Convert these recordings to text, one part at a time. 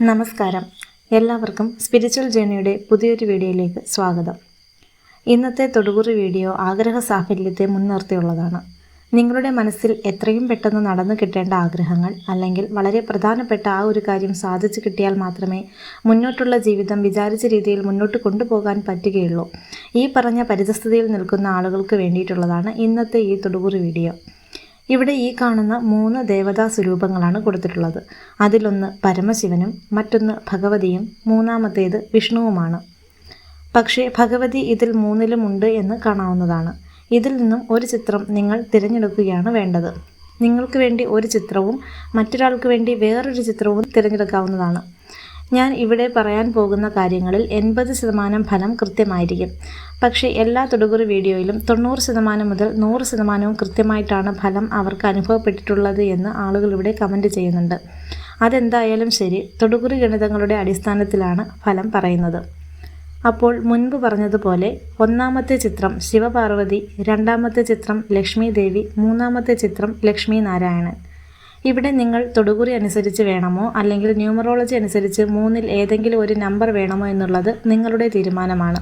നമസ്കാരം. എല്ലാവർക്കും സ്പിരിച്വൽ ജേണിയുടെ പുതിയൊരു വീഡിയോയിലേക്ക് സ്വാഗതം. ഇന്നത്തെ തൊടുകുറി വീഡിയോ ആഗ്രഹ സാഫല്യത്തെ മുൻനിർത്തിയുള്ളതാണ്. നിങ്ങളുടെ മനസ്സിൽ എത്രയും പെട്ടെന്ന് നടന്നു കിട്ടേണ്ട ആഗ്രഹങ്ങൾ അല്ലെങ്കിൽ വളരെ പ്രധാനപ്പെട്ട ആ ഒരു കാര്യം സാധിച്ചു കിട്ടിയാൽ മാത്രമേ മുന്നോട്ടുള്ള ജീവിതം വിചാരിച്ച രീതിയിൽ മുന്നോട്ട് കൊണ്ടുപോകാൻ പറ്റുകയുള്ളൂ. ഈ പറഞ്ഞ പരിതസ്ഥിതിയിൽ നിൽക്കുന്ന ആളുകൾക്ക് വേണ്ടിയിട്ടുള്ളതാണ് ഇന്നത്തെ ഈ തൊടുകുറി വീഡിയോ. ഇവിടെ ഈ കാണുന്ന മൂന്ന് ദേവതാ സ്വരൂപങ്ങളാണ് കൊടുത്തിട്ടുള്ളത്. അതിലൊന്ന് പരമശിവനും മറ്റൊന്ന് ഭഗവതിയും മൂന്നാമത്തേത് വിഷ്ണുവുമാണ്. പക്ഷേ ഭഗവതി ഇതിൽ മൂന്നിലുമുണ്ട് എന്ന് കാണാവുന്നതാണ്. ഇതിൽ നിന്നും ഒരു ചിത്രം നിങ്ങൾ തിരഞ്ഞെടുക്കുകയാണ് വേണ്ടത്. നിങ്ങൾക്ക് വേണ്ടി ഒരു ചിത്രവും മറ്റൊരാൾക്ക് വേണ്ടി വേറൊരു ചിത്രവും തിരഞ്ഞെടുക്കാവുന്നതാണ്. ഞാൻ ഇവിടെ പറയാൻ പോകുന്ന കാര്യങ്ങളിൽ എൺപത് ശതമാനം ഫലം കൃത്യമായിരിക്കും. പക്ഷേ എല്ലാ തൊടുകുറി വീഡിയോയിലും തൊണ്ണൂറ് ശതമാനം മുതൽ നൂറ് ശതമാനവും കൃത്യമായിട്ടാണ് ഫലം അവർക്ക് അനുഭവപ്പെട്ടിട്ടുള്ളത് എന്ന് ആളുകൾ ഇവിടെ കമന്റ് ചെയ്യുന്നുണ്ട്. അതെന്തായാലും ശരി തൊടുകുറി ഗണിതങ്ങളുടെ അടിസ്ഥാനത്തിലാണ് ഫലം പറയുന്നത്. അപ്പോൾ മുൻപ് പറഞ്ഞതുപോലെ ഒന്നാമത്തെ ചിത്രം ശിവപാർവതി രണ്ടാമത്തെ ചിത്രം ലക്ഷ്മി ദേവി മൂന്നാമത്തെ ചിത്രം ലക്ഷ്മി നാരായണൻ. ഇവിടെ നിങ്ങൾ തൊടുകുറി അനുസരിച്ച് വേണമോ? അല്ലെങ്കിൽ ന്യൂമറോളജി അനുസരിച്ച് മൂന്നിൽ ഏതെങ്കിലും ഒരു നമ്പർ വേണമോ എന്നുള്ളത് നിങ്ങളുടെ തീരുമാനമാണ്.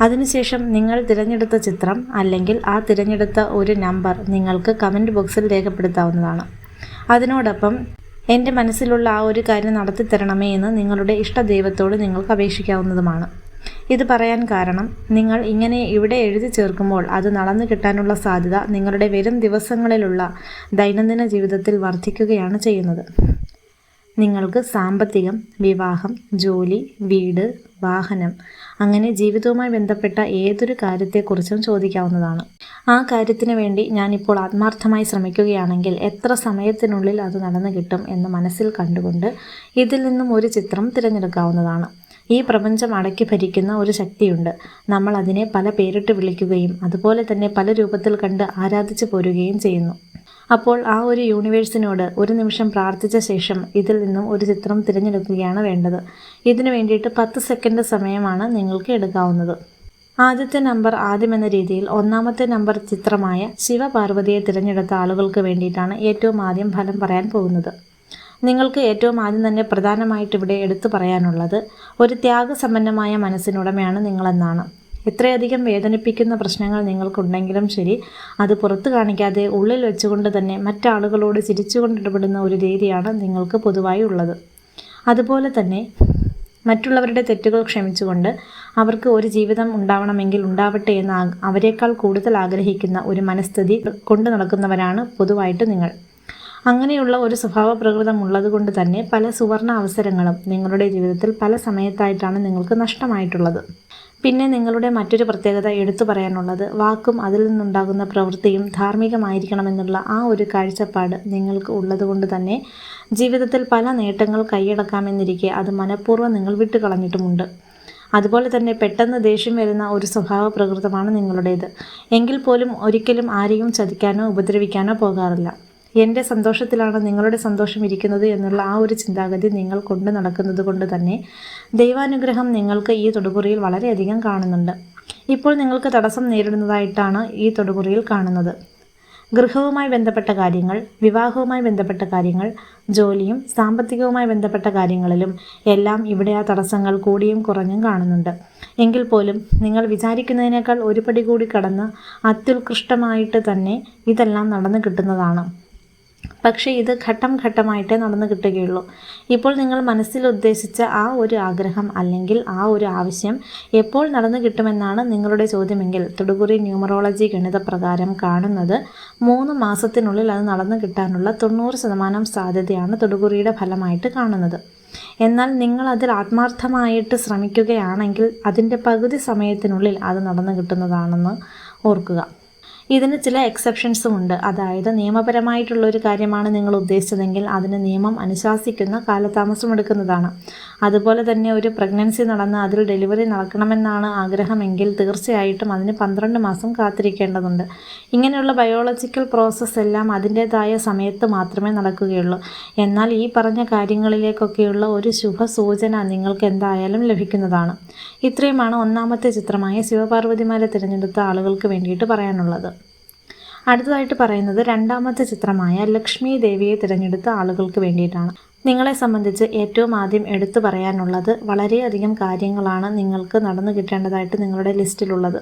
അതിനുശേഷം നിങ്ങൾ തിരഞ്ഞെടുത്ത ചിത്രം അല്ലെങ്കിൽ ആ തിരഞ്ഞെടുത്ത ഒരു നമ്പർ നിങ്ങൾക്ക് കമന്റ് ബോക്സിൽ രേഖപ്പെടുത്താവുന്നതാണ്. അതിനോടൊപ്പം എന്റെ മനസ്സിലുള്ള ആ ഒരു കാര്യം നടത്തിത്തരണമേ എന്ന് നിങ്ങളുടെ ഇഷ്ടദൈവത്തോട് നിങ്ങൾക്ക് അപേക്ഷിക്കാവുന്നതുമാണ്. ഇത് പറയാൻ കാരണം നിങ്ങൾ ഇങ്ങനെ ഇവിടെ എഴുതി ചേർക്കുമ്പോൾ അത് നടന്നു കിട്ടാനുള്ള സാധ്യത നിങ്ങളുടെ വരും ദിവസങ്ങളിലുള്ള ദൈനംദിന ജീവിതത്തിൽ വർദ്ധിക്കുകയാണ് ചെയ്യുന്നത്. നിങ്ങൾക്ക് സാമ്പത്തികം വിവാഹം ജോലി വീട് വാഹനം അങ്ങനെ ജീവിതവുമായി ബന്ധപ്പെട്ട ഏതൊരു കാര്യത്തെക്കുറിച്ചും ചോദിക്കാവുന്നതാണ്. ആ കാര്യത്തിന് വേണ്ടി ഞാനിപ്പോൾ ആത്മാർത്ഥമായി ശ്രമിക്കുകയാണെങ്കിൽ എത്ര സമയത്തിനുള്ളിൽ അത് നടന്നു കിട്ടും എന്ന് മനസ്സിൽ കണ്ടുകൊണ്ട് ഇതിൽ നിന്നും ഒരു ചിത്രം തിരഞ്ഞെടുക്കാവുന്നതാണ്. ഈ പ്രപഞ്ചം അടക്കി ഭരിക്കുന്ന ഒരു ശക്തിയുണ്ട്. നമ്മൾ അതിനെ പല പേരിട്ട് വിളിക്കുകയും അതുപോലെ തന്നെ പല രൂപത്തിൽ കണ്ട് ആരാധിച്ചു പോരുകയും ചെയ്യുന്നു. അപ്പോൾ ആ ഒരു യൂണിവേഴ്സിനോട് ഒരു നിമിഷം പ്രാർത്ഥിച്ച ശേഷം ഇതിൽ നിന്നും ഒരു ചിത്രം തിരഞ്ഞെടുക്കുകയാണ് വേണ്ടത്. ഇതിനു വേണ്ടിയിട്ട് പത്ത് സെക്കൻഡ് സമയമാണ് നിങ്ങൾക്ക് എടുക്കാവുന്നത്. ആദ്യത്തെ നമ്പർ ആദ്യം എന്ന രീതിയിൽ ഒന്നാമത്തെ നമ്പർ ചിത്രമായ ശിവപാർവതിയെ തിരഞ്ഞെടുത്ത ആളുകൾക്ക് വേണ്ടിയിട്ടാണ് ഏറ്റവും ആദ്യം ഫലം പറയാൻ പോകുന്നത്. നിങ്ങൾക്ക് ഏറ്റവും ആദ്യം തന്നെ പ്രധാനമായിട്ട് ഇവിടെ എടുത്തു പറയാനുള്ളത് ഒരു ത്യാഗസമ്പന്നമായ മനസ്സിനുടമയാണ് നിങ്ങളെന്നാണ്. എത്രയധികം വേദനിപ്പിക്കുന്ന പ്രശ്നങ്ങൾ നിങ്ങൾക്കുണ്ടെങ്കിലും ശരി അത് പുറത്തു കാണിക്കാതെ ഉള്ളിൽ വെച്ചുകൊണ്ട് തന്നെ മറ്റാളുകളോട് ചിരിച്ചുകൊണ്ട് ഇടപെടുന്ന ഒരു രീതിയാണ് നിങ്ങൾക്ക് പൊതുവായി ഉള്ളത്. അതുപോലെ തന്നെ മറ്റുള്ളവരുടെ തെറ്റുകൾ ക്ഷമിച്ചുകൊണ്ട് അവർക്ക് ഒരു ജീവിതം ഉണ്ടാവണമെങ്കിൽ ഉണ്ടാവട്ടെ എന്ന് അവരെക്കാൾ കൂടുതൽ ആഗ്രഹിക്കുന്ന ഒരു മനസ്ഥിതി കൊണ്ടു നടക്കുന്നവരാണ് പൊതുവായിട്ട് നിങ്ങൾ. അങ്ങനെയുള്ള ഒരു സ്വഭാവ പ്രകൃതം ഉള്ളതുകൊണ്ട് തന്നെ പല സുവർണ അവസരങ്ങളും നിങ്ങളുടെ ജീവിതത്തിൽ പല സമയത്തായിട്ടാണ് നിങ്ങൾക്ക് നഷ്ടമായിട്ടുള്ളത്. പിന്നെ നിങ്ങളുടെ മറ്റൊരു പ്രത്യേകത എടുത്തു പറയാനുള്ളത് വാക്കും അതിൽ നിന്നുണ്ടാകുന്ന പ്രവൃത്തിയും ധാർമ്മികമായിരിക്കണമെന്നുള്ള ആ ഒരു കാഴ്ചപ്പാട് നിങ്ങൾക്ക് ഉള്ളതുകൊണ്ട് തന്നെ ജീവിതത്തിൽ പല നേട്ടങ്ങൾ കൈയടക്കാമെന്നിരിക്കെ അത് മനഃപൂർവം നിങ്ങൾ വിട്ടുകളഞ്ഞിട്ടുമുണ്ട്. അതുപോലെ തന്നെ പെട്ടെന്ന് ദേഷ്യം വരുന്ന ഒരു സ്വഭാവ പ്രകൃതമാണ് നിങ്ങളുടേത്. എങ്കിൽ പോലും ഒരിക്കലും ആരെയും ചതിക്കാനോ ഉപദ്രവിക്കാനോ പോകാറില്ല. എന്റെ സന്തോഷത്തിലാണ് നിങ്ങളുടെ സന്തോഷം ഇരിക്കുന്നത് എന്നുള്ള ആ ഒരു ചിന്താഗതി നിങ്ങൾ കൊണ്ട് നടക്കുന്നത് കൊണ്ട് തന്നെ ദൈവാനുഗ്രഹം നിങ്ങൾക്ക് ഈ തൊടുപുറിയിൽ വളരെയധികം കാണുന്നുണ്ട്. ഇപ്പോൾ നിങ്ങൾക്ക് തടസ്സം നേരിടുന്നതായിട്ടാണ് ഈ തൊടുപുറിയിൽ കാണുന്നത്. ഗൃഹവുമായി ബന്ധപ്പെട്ട കാര്യങ്ങൾ വിവാഹവുമായി ബന്ധപ്പെട്ട കാര്യങ്ങൾ ജോലിയും സാമ്പത്തികവുമായി ബന്ധപ്പെട്ട കാര്യങ്ങളിലും എല്ലാം ഇവിടെ ആ തടസ്സങ്ങൾ കൂടിയും കുറഞ്ഞും കാണുന്നുണ്ട്. എങ്കിൽ പോലും നിങ്ങൾ വിചാരിക്കുന്നതിനേക്കാൾ ഒരു പടി കൂടി കടന്ന് അത്യുത്കൃഷ്ടമായിട്ട് തന്നെ ഇതെല്ലാം നടന്നു കിട്ടുന്നതാണ്. പക്ഷേ ഇത് ഘട്ടം ഘട്ടമായിട്ടേ നടന്നു കിട്ടുകയുള്ളൂ. ഇപ്പോൾ നിങ്ങൾ മനസ്സിൽ ഉദ്ദേശിച്ച ആ ഒരു ആഗ്രഹം അല്ലെങ്കിൽ ആ ഒരു ആവശ്യം എപ്പോൾ നടന്നു കിട്ടുമെന്നാണ് നിങ്ങളുടെ ചോദ്യമെങ്കിൽ തൊടുപുറി ന്യൂമറോളജി ഗണിതപ്രകാരം കാണുന്നത് മൂന്ന് മാസത്തിനുള്ളിൽ അത് നടന്നു കിട്ടാനുള്ള തൊണ്ണൂറ് ശതമാനം സാധ്യതയാണ് തൊടുപുറിയുടെ ഫലമായിട്ട് കാണുന്നത്. എന്നാൽ നിങ്ങൾ അതിൽ ആത്മാർത്ഥമായിട്ട് ശ്രമിക്കുകയാണെങ്കിൽ അതിന്റെ പകുതി സമയത്തിനുള്ളിൽ അത് നടന്നു കിട്ടുന്നതാണെന്ന് ഓർക്കുക. ഇതിന് ചില എക്സെപ്ഷൻസും ഉണ്ട്. അതായത് നിയമപരമായിട്ടുള്ള ഒരു കാര്യമാണ് നിങ്ങൾ ഉദ്ദേശിച്ചതെങ്കിൽ അതിന് നിയമം അനുശാസിക്കുന്ന കാലതാമസം എടുക്കുന്നതാണ്. അതുപോലെ തന്നെ ഒരു പ്രഗ്നൻസി നടന്ന് അതിൽ ഡെലിവറി നടക്കണമെന്നാണ് ആഗ്രഹമെങ്കിൽ തീർച്ചയായിട്ടും അതിന് പന്ത്രണ്ട് മാസം കാത്തിരിക്കേണ്ടതുണ്ട്. ഇങ്ങനെയുള്ള ബയോളജിക്കൽ പ്രോസസ്സ് എല്ലാം അതിന്റേതായ സമയത്ത് മാത്രമേ നടക്കുകയുള്ളൂ. എന്നാൽ ഈ പറഞ്ഞ കാര്യങ്ങളിലേക്കൊക്കെയുള്ള ഒരു ശുഭ സൂചന നിങ്ങൾക്ക് എന്തായാലും ലഭിക്കുന്നതാണ്. ഇത്രയുമാണ് ഒന്നാമത്തെ ചിത്രമായ ശിവപാർവതിമാരെ തിരഞ്ഞെടുത്ത ആളുകൾക്ക് വേണ്ടിയിട്ട് പറയാനുള്ളത്. അടുത്തതായിട്ട് പറയുന്നത് രണ്ടാമത്തെ ചിത്രമായ ലക്ഷ്മി ദേവിയെ തിരഞ്ഞെടുത്ത ആളുകൾക്ക് വേണ്ടിയിട്ടാണ്. നിങ്ങളെ സംബന്ധിച്ച് ഏറ്റവും ആദ്യം എടുത്തു പറയാനുള്ളത് വളരെയധികം കാര്യങ്ങളാണ് നിങ്ങൾക്ക് നടന്നു കിട്ടേണ്ടതായിട്ട് നിങ്ങളുടെ ലിസ്റ്റിലുള്ളത്.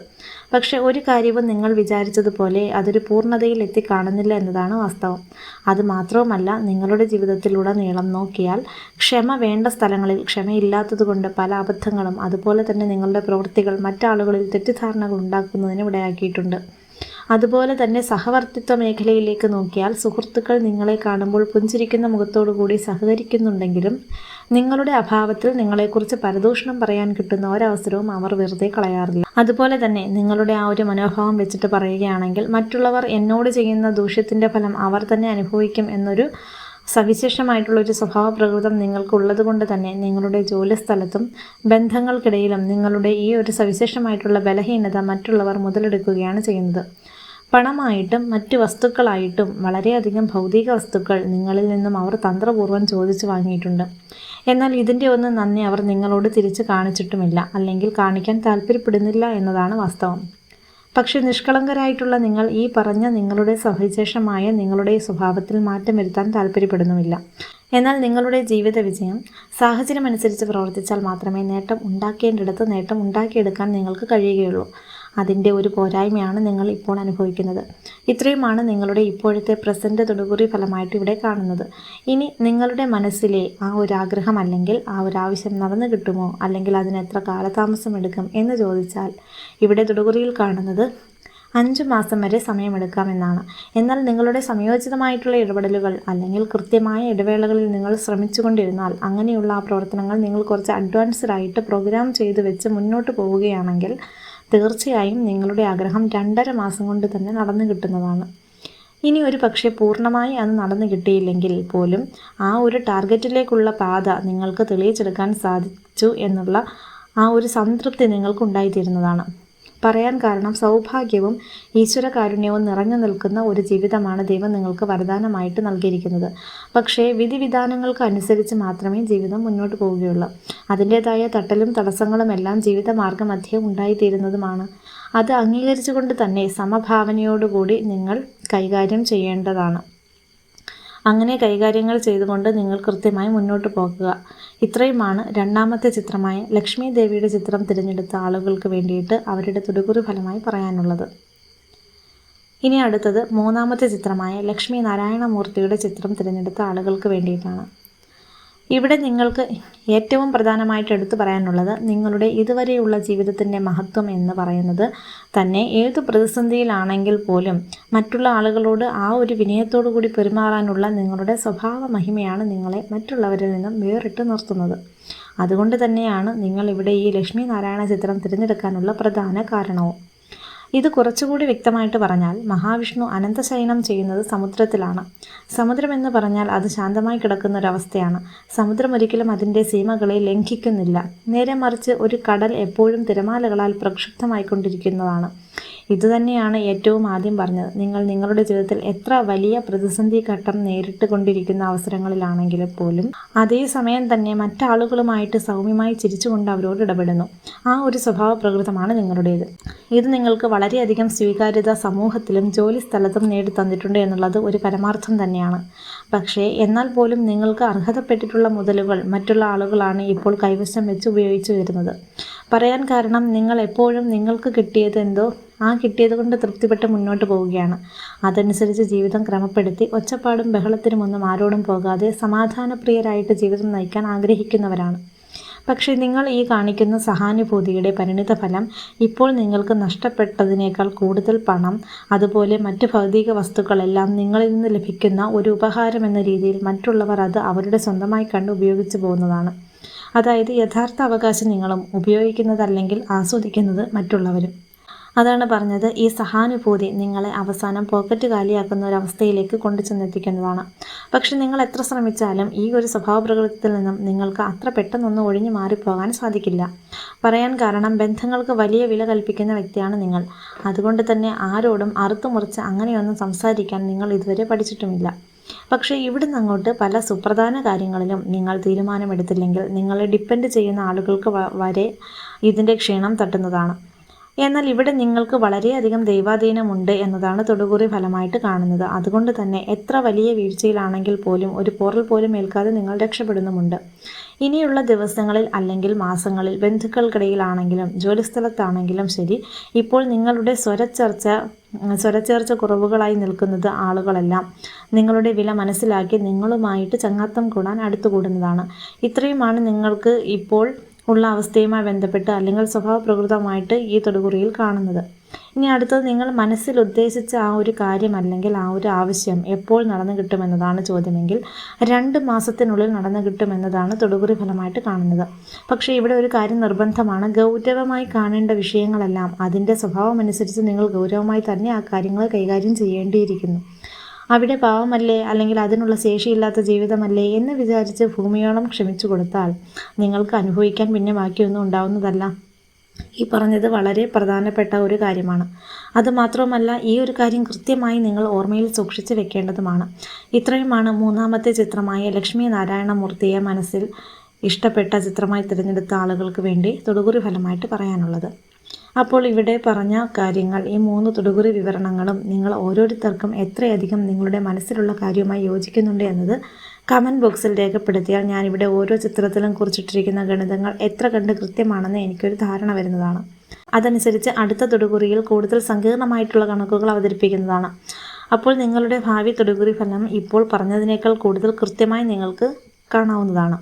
പക്ഷേ ഒരു കാര്യവും നിങ്ങൾ വിചാരിച്ചതുപോലെ അതൊരു പൂർണതയിൽ എത്തി കാണുന്നില്ല എന്നതാണ് വാസ്തവം. അത് മാത്രവുമല്ല നിങ്ങളുടെ ജീവിതത്തിലൂടെ നീളം നോക്കിയാൽ ക്ഷമ വേണ്ട സ്ഥലങ്ങളിൽ ക്ഷമയില്ലാത്തതുകൊണ്ട് പല അബദ്ധങ്ങളും അതുപോലെ തന്നെ നിങ്ങളുടെ പ്രവൃത്തികൾ മറ്റാളുകളിൽ തെറ്റിദ്ധാരണകൾ ഉണ്ടാക്കുന്നതിന് ഇടയാക്കിയിട്ടുണ്ട്. അതുപോലെ തന്നെ സഹവർത്തിത്വ മേഖലയിലേക്ക് നോക്കിയാൽ സുഹൃത്തുക്കൾ നിങ്ങളെ കാണുമ്പോൾ പുഞ്ചിരിക്കുന്ന മുഖത്തോടുകൂടി സഹകരിക്കുന്നുണ്ടെങ്കിലും നിങ്ങളുടെ അഭാവത്തിൽ നിങ്ങളെക്കുറിച്ച് പരദൂഷണം പറയാൻ കിട്ടുന്ന ഒരവസരവും അവർ വെറുതെ കളയാറില്ല. അതുപോലെ തന്നെ നിങ്ങളുടെ ആ ഒരു മനോഭാവം വെച്ചിട്ട് പറയുകയാണെങ്കിൽ മറ്റുള്ളവർ എന്നോട് ചെയ്യുന്ന ദൂഷ്യത്തിന്റെ ഫലം അവർ തന്നെ അനുഭവിക്കും എന്നൊരു സവിശേഷമായിട്ടുള്ള ഒരു സ്വഭാവ പ്രകൃതം നിങ്ങൾക്കുള്ളത് കൊണ്ട് തന്നെ നിങ്ങളുടെ ജോലിസ്ഥലത്തും ബന്ധങ്ങൾക്കിടയിലും നിങ്ങളുടെ ഈ ഒരു സവിശേഷമായിട്ടുള്ള ബലഹീനത മറ്റുള്ളവർ മുതലെടുക്കുകയാണ് ചെയ്യുന്നത്. പണമായിട്ടും മറ്റു വസ്തുക്കളായിട്ടും വളരെയധികം ഭൗതിക വസ്തുക്കൾ നിങ്ങളിൽ നിന്നും അവർ തന്ത്രപൂർവം ചോദിച്ചു വാങ്ങിയിട്ടുണ്ട്. എന്നാൽ ഇതിന്റെ ഒന്നും നന്ദി അവർ നിങ്ങളോട് തിരിച്ചു കാണിച്ചിട്ടുമില്ല അല്ലെങ്കിൽ കാണിക്കാൻ താല്പര്യപ്പെടുന്നില്ല എന്നതാണ് വാസ്തവം. പക്ഷേ നിഷ്കളങ്കരായിട്ടുള്ള നിങ്ങൾ ഈ പറഞ്ഞ നിങ്ങളുടെ സവിശേഷമായ നിങ്ങളുടെ സ്വഭാവത്തിൽ മാറ്റം വരുത്താൻ താല്പര്യപ്പെടുന്നുമില്ല എന്നാൽ നിങ്ങളുടെ ജീവിത വിജയം സാഹചര്യമനുസരിച്ച് പ്രവർത്തിച്ചാൽ മാത്രമേ നേട്ടം ഉണ്ടാക്കേണ്ടിടത്ത് നേട്ടം ഉണ്ടാക്കിയെടുക്കാൻ നിങ്ങൾക്ക് കഴിയുകയുള്ളൂ. അതിന്റെ ഒരു പോരായ്മയാണ് നിങ്ങൾ ഇപ്പോൾ അനുഭവിക്കുന്നത്. ഇത്രയുമാണ് നിങ്ങളുടെ ഇപ്പോഴത്തെ പ്രസന്റ് തൊടുകുറി ഫലമായിട്ട് ഇവിടെ കാണുന്നത്. ഇനി നിങ്ങളുടെ മനസ്സിലെ ആ ഒരു ആഗ്രഹം അല്ലെങ്കിൽ ആ ഒരു ആവശ്യം നടന്നു കിട്ടുമോ? അല്ലെങ്കിൽ അതിന് എത്ര കാലതാമസം എടുക്കും എന്ന് ചോദിച്ചാൽ ഇവിടെ തൊടുകുറിയിൽ കാണുന്നത് അഞ്ച് മാസം വരെ സമയമെടുക്കാമെന്നാണ് എന്നാൽ നിങ്ങളുടെ സംയോജിതമായിട്ടുള്ള ഇടപെടലുകൾ അല്ലെങ്കിൽ കൃത്യമായ ഇടവേളകളിൽ നിങ്ങൾ ശ്രമിച്ചുകൊണ്ടിരുന്നാൽ അങ്ങനെയുള്ള ആ പ്രവർത്തനങ്ങൾ നിങ്ങൾ കുറച്ച് അഡ്വാൻസ്ഡ് ആയിട്ട് പ്രോഗ്രാം ചെയ്ത് വെച്ച് മുന്നോട്ട് പോവുകയാണെങ്കിൽ തീർച്ചയായും നിങ്ങളുടെ ആഗ്രഹം രണ്ടര മാസം കൊണ്ട് തന്നെ നടന്നു കിട്ടുന്നതാണ്. ഇനി ഒരു പക്ഷേ പൂർണമായി അത് നടന്നു കിട്ടിയില്ലെങ്കിൽ പോലും ആ ഒരു ടാർഗറ്റിലേക്കുള്ള പാത നിങ്ങൾക്ക് തെളിയിച്ചെടുക്കാൻ സാധിച്ചു എന്നുള്ള ആ ഒരു സംതൃപ്തി നിങ്ങൾക്കുണ്ടായിത്തീരുന്നതാണ്. പറയാൻ കാരണം സൗഭാഗ്യവും ഈശ്വരകാരുണ്യവും നിറഞ്ഞു നിൽക്കുന്ന ഒരു ജീവിതമാണ് ദൈവം നിങ്ങൾക്ക് വരദാനമായിട്ട് നൽകിയിരിക്കുന്നത്. പക്ഷേ വിധിവിധാനങ്ങൾക്ക് അനുസരിച്ച് മാത്രമേ ജീവിതം മുന്നോട്ട് പോവുകയുള്ളൂ. അതിന്റേതായ തട്ടലും തടസ്സങ്ങളും എല്ലാം ജീവിതമാർഗമധ്യേ ഉണ്ടായിത്തീരുന്നതുമാണ്. അത് അംഗീകരിച്ചുകൊണ്ട് തന്നെ സമഭാവനയോടുകൂടി നിങ്ങൾ കൈകാര്യം ചെയ്യേണ്ടതാണ്. അങ്ങനെ കൈകാര്യങ്ങൾ ചെയ്തുകൊണ്ട് നിങ്ങൾ കൃത്യമായി മുന്നോട്ട് പോകുക. ഇത്രയുമാണ് രണ്ടാമത്തെ ചിത്രമായ ലക്ഷ്മി ദേവിയുടെ ചിത്രം തിരഞ്ഞെടുത്ത ആളുകൾക്ക് വേണ്ടിയിട്ട് അവരുടെ തുടുകുറി ഫലമായി പറയാനുള്ളത്. ഇനി അടുത്തത് മൂന്നാമത്തെ ചിത്രമായ ലക്ഷ്മി നാരായണമൂർത്തിയുടെ ചിത്രം തിരഞ്ഞെടുത്ത ആളുകൾക്ക് വേണ്ടിയിട്ടാണ്. ഇവിടെ നിങ്ങൾക്ക് ഏറ്റവും പ്രധാനമായിട്ട് എടുത്തു പറയാനുള്ളത് നിങ്ങളുടെ ഇതുവരെയുള്ള ജീവിതത്തിന്റെ മഹത്വം എന്ന് പറയുന്നത് തന്നെ ഏത് പ്രതിസന്ധിയിലാണെങ്കിൽ പോലും മറ്റുള്ള ആളുകളോട് ആ ഒരു വിനയത്തോടു കൂടി പെരുമാറാനുള്ള നിങ്ങളുടെ സ്വഭാവ മഹിമയാണ് നിങ്ങളെ മറ്റുള്ളവരിൽ നിന്നും വേറിട്ട് നിർത്തുന്നത്. അതുകൊണ്ട് തന്നെയാണ് നിങ്ങൾ ഇവിടെ ഈ ലക്ഷ്മി നാരായണ ചിത്രം തിരഞ്ഞെടുക്കാനുള്ള പ്രധാന കാരണവും. ഇത് കുറച്ചുകൂടി വ്യക്തമായിട്ട് പറഞ്ഞാൽ മഹാവിഷ്ണു അനന്തശയനം ചെയ്യുന്നത് സമുദ്രത്തിലാണ്. സമുദ്രമെന്ന് പറഞ്ഞാൽ അത് ശാന്തമായി കിടക്കുന്ന ഒരവസ്ഥയാണ് സമുദ്രം ഒരിക്കലും അതിന്റെ സീമകളെ ലംഘിക്കുന്നില്ല. നേരെ മറിച്ച് ഒരു കടൽ എപ്പോഴും തിരമാലകളാൽ പ്രക്ഷുബ്ധമായിക്കൊണ്ടിരിക്കുന്നതാണ്. ഇതുതന്നെയാണ് ഏറ്റവും ആദ്യം പറഞ്ഞത്. നിങ്ങൾ നിങ്ങളുടെ ജീവിതത്തിൽ എത്ര വലിയ പ്രതിസന്ധി ഘട്ടം നേരിട്ട് കൊണ്ടിരിക്കുന്ന അവസരങ്ങളിലാണെങ്കിലും പോലും അതേസമയം തന്നെ മറ്റാളുകളുമായിട്ട് സൗമ്യമായി ചിരിച്ചുകൊണ്ട് അവരോട് ഇടപെടുന്നു. ആ ഒരു സ്വഭാവ പ്രകൃതമാണ് നിങ്ങളുടേത്. ഇത് നിങ്ങൾക്ക് വളരെയധികം സ്വീകാര്യത സമൂഹത്തിലും ജോലി സ്ഥലത്തും നേടിത്തന്നിട്ടുണ്ട് എന്നുള്ളത് ഒരു പരമാർത്ഥം തന്നെയാണ്. പക്ഷേ എന്നാൽ പോലും നിങ്ങൾക്ക് അർഹതപ്പെട്ടിട്ടുള്ള മുതലുകൾ മറ്റുള്ള ആളുകളാണ് ഇപ്പോൾ കൈവശം വെച്ച് ഉപയോഗിച്ചു വരുന്നത്. പറയാൻ കാരണം നിങ്ങൾ എപ്പോഴും നിങ്ങൾക്ക് കിട്ടിയത് എന്തോ ആ കിട്ടിയത് കൊണ്ട് തൃപ്തിപ്പെട്ട് മുന്നോട്ട് പോവുകയാണ്. അതനുസരിച്ച് ജീവിതം ക്രമപ്പെടുത്തി ഒച്ചപ്പാടും ബഹളത്തിനുമൊന്നും ആരോടും പോകാതെ സമാധാനപ്രിയരായിട്ട് ജീവിതം നയിക്കാൻ ആഗ്രഹിക്കുന്നവരാണ്. പക്ഷേ നിങ്ങൾ ഈ കാണിക്കുന്ന സഹാനുഭൂതിയുടെ പരിണിത ഫലം ഇപ്പോൾ നിങ്ങൾക്ക് നഷ്ടപ്പെട്ടതിനേക്കാൾ കൂടുതൽ പണം അതുപോലെ മറ്റ് ഭൗതിക വസ്തുക്കളെല്ലാം നിങ്ങളിൽ നിന്ന് ലഭിക്കുന്ന ഒരു ഉപഹാരം എന്ന രീതിയിൽ മറ്റുള്ളവർ അത് അവരുടെ സ്വന്തമായി കണ്ട് ഉപയോഗിച്ചു പോകുന്നതാണ്. അതായത് യഥാർത്ഥ അവകാശം നിങ്ങളും ഉപയോഗിക്കുന്നതല്ലെങ്കിൽ ആസ്വദിക്കുന്നത് മറ്റുള്ളവരും. അതാണ് പറഞ്ഞത് ഈ സഹാനുഭൂതി നിങ്ങളെ അവസാനം പോക്കറ്റ് കാലിയാക്കുന്ന ഒരു അവസ്ഥയിലേക്ക് കൊണ്ടു ചെന്നെത്തിക്കുന്നതാണ്. പക്ഷെ നിങ്ങൾ എത്ര ശ്രമിച്ചാലും ഈ ഒരു സ്വഭാവപ്രകൃതത്തിൽ നിന്നും നിങ്ങൾക്ക് അത്ര പെട്ടെന്നൊന്നും ഒഴിഞ്ഞു മാറിപ്പോകാൻ സാധിക്കില്ല. പറയാൻ കാരണം ബന്ധങ്ങൾക്ക് വലിയ വില കൽപ്പിക്കുന്ന വ്യക്തിയാണ് നിങ്ങൾ. അതുകൊണ്ട് തന്നെ ആരോടും അറുത്തുമുറിച്ച് അങ്ങനെയൊന്നും സംസാരിക്കാൻ നിങ്ങൾ ഇതുവരെ പഠിച്ചിട്ടുമില്ല. പക്ഷേ ഇവിടുന്ന് അങ്ങോട്ട് പല സുപ്രധാന കാര്യങ്ങളിലും നിങ്ങൾ തീരുമാനമെടുത്തില്ലെങ്കിൽ നിങ്ങളെ ഡിപ്പെൻഡ് ചെയ്യുന്ന ആളുകൾക്ക് വരെ ഇതിന്റെ ക്ഷീണം തട്ടുന്നതാണ്. എന്നാൽ ഇവിടെ നിങ്ങൾക്ക് വളരെയധികം ദൈവാധീനമുണ്ട് എന്നതാണ് തൊടുകുറി ഫലമായിട്ട് കാണുന്നത്. അതുകൊണ്ട് തന്നെ എത്ര വലിയ വീഴ്ചയിലാണെങ്കിൽ പോലും ഒരു പോറൽ പോലും ഏൽക്കാതെ നിങ്ങൾ രക്ഷപ്പെടുന്നുമുണ്ട്. ഇനിയുള്ള ദിവസങ്ങളിൽ അല്ലെങ്കിൽ മാസങ്ങളിൽ ബന്ധുക്കൾക്കിടയിലാണെങ്കിലും ജോലിസ്ഥലത്താണെങ്കിലും ശരി ഇപ്പോൾ നിങ്ങളുടെ സ്വരചർച്ച സ്വരച്ചേർച്ച കുറവുകളായി നിൽക്കുന്നത് ആളുകളെല്ലാം നിങ്ങളുടെ വില മനസ്സിലാക്കി നിങ്ങളുമായിട്ട് ചങ്ങാത്തം കൂടാൻ അടുത്തുകൂടുന്നതാണ്. ഇത്രയുമാണ് നിങ്ങൾക്ക് ഇപ്പോൾ ഉള്ള അവസ്ഥയുമായി ബന്ധപ്പെട്ട് അല്ലെങ്കിൽ സ്വഭാവ പ്രകൃതമായിട്ട് ഈ തൊടുകുറിയിൽ കാണുന്നത്. ഇനി അടുത്തത് നിങ്ങൾ മനസ്സിൽ ഉദ്ദേശിച്ച ആ ഒരു കാര്യം അല്ലെങ്കിൽ ആ ഒരു ആവശ്യം എപ്പോൾ നടന്നു കിട്ടുമെന്നതാണ് ചോദ്യമെങ്കിൽ രണ്ട് മാസത്തിനുള്ളിൽ നടന്നു കിട്ടുമെന്നതാണ് തൊടുകുറി ഫലമായിട്ട് കാണുന്നത്. പക്ഷേ ഇവിടെ ഒരു കാര്യം നിർബന്ധമാണ്. ഗൗരവമായി കാണേണ്ട വിഷയങ്ങളെല്ലാം അതിന്റെ സ്വഭാവം അനുസരിച്ച് നിങ്ങൾ ഗൗരവമായി തന്നെ ആ കാര്യങ്ങൾ കൈകാര്യം ചെയ്യേണ്ടിയിരിക്കുന്നു. അവിടെ പാവമല്ലേ? അല്ലെങ്കിൽ അതിനുള്ള ശേഷിയില്ലാത്ത ജീവിതമല്ലേ? എന്ന് വിചാരിച്ച് ഭൂമിയോളം ക്ഷമിച്ചു കൊടുത്താൽ നിങ്ങൾക്ക് അനുഭവിക്കാൻ പിന്നെ ബാക്കിയൊന്നും ഉണ്ടാവുന്നതല്ല. ഈ പറഞ്ഞത് വളരെ പ്രധാനപ്പെട്ട ഒരു കാര്യമാണ്. അതുമാത്രവുമല്ല ഈ ഒരു കാര്യം കൃത്യമായി നിങ്ങൾ ഓർമ്മയിൽ സൂക്ഷിച്ചു വെക്കേണ്ടതുമാണ്. ഇത്രയുമാണ് മൂന്നാമത്തെ ചിത്രമായ ലക്ഷ്മി നാരായണമൂർത്തിയെ മനസ്സിൽ ഇഷ്ടപ്പെട്ട ചിത്രമായി തിരഞ്ഞെടുത്ത ആളുകൾക്ക് വേണ്ടി തൊടുകുറി ഫലമായിട്ട് പറയാനുള്ളത്. അപ്പോൾ ഇവിടെ പറഞ്ഞ കാര്യങ്ങൾ ഈ മൂന്ന് തൊടുകുറി വിവരണങ്ങളും നിങ്ങൾ ഓരോരുത്തർക്കും എത്രയധികം നിങ്ങളുടെ മനസ്സിലുള്ള കാര്യവുമായി യോജിക്കുന്നുണ്ട് എന്നത് കമന്റ് ബോക്സിൽ രേഖപ്പെടുത്തിയാൽ ഞാനിവിടെ ഓരോ ചിത്രത്തിലും കുറിച്ചിട്ടിരിക്കുന്ന ഗണിതങ്ങൾ എത്ര കണ്ട് കൃത്യമാണെന്ന് എനിക്കൊരു ധാരണ വരുന്നതാണ്. അതനുസരിച്ച് അടുത്ത തൊടുകുറിയിൽ കൂടുതൽ സങ്കീർണമായിട്ടുള്ള കണക്കുകൾ അവതരിപ്പിക്കുന്നതാണ്. അപ്പോൾ നിങ്ങളുടെ ഭാവി തൊടുകുറി ഫലം ഇപ്പോൾ പറഞ്ഞതിനേക്കാൾ കൂടുതൽ കൃത്യമായി നിങ്ങൾക്ക് കാണാവുന്നതാണ്.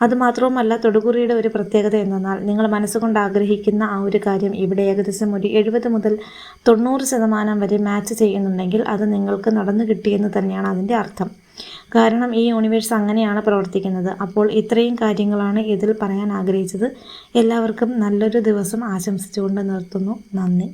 അതുമാത്രവുമല്ല തൊടുകുറിയുടെ ഒരു പ്രത്യേകത എന്നാൽ നിങ്ങൾ മനസ്സുകൊണ്ട് ആഗ്രഹിക്കുന്ന ആ ഒരു കാര്യം ഇവിടെ ഏകദേശം ഒരു എഴുപത് മുതൽ തൊണ്ണൂറ് ശതമാനം വരെ മാച്ച് ചെയ്യുന്നുണ്ടെങ്കിൽ അത് നിങ്ങൾക്ക് നടന്നു കിട്ടിയെന്ന് തന്നെയാണ് അതിന്റെ അർത്ഥം. കാരണം ഈ യൂണിവേഴ്സ് അങ്ങനെയാണ് പ്രവർത്തിക്കുന്നത്. അപ്പോൾ ഇത്രയും കാര്യങ്ങളാണ് ഇതിൽ പറയാൻ ആഗ്രഹിച്ചത്. എല്ലാവർക്കും നല്ലൊരു ദിവസം ആശംസിച്ചുകൊണ്ട് നിർത്തുന്നു. നന്ദി.